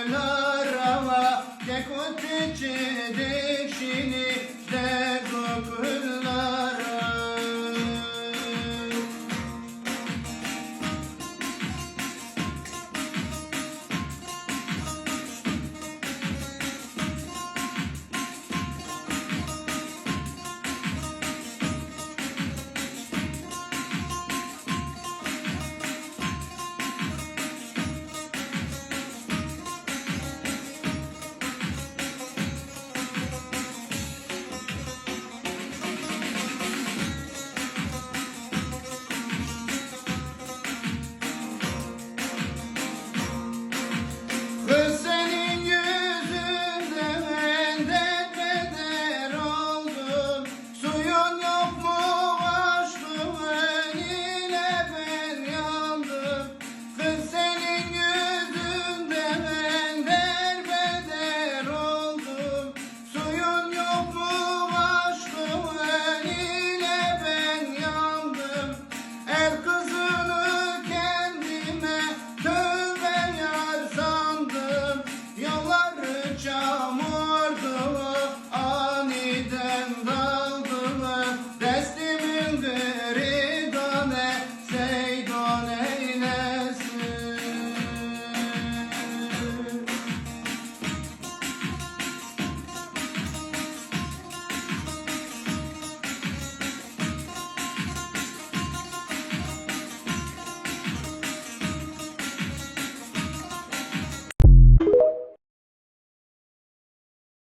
Ölür ama dekut içi dişini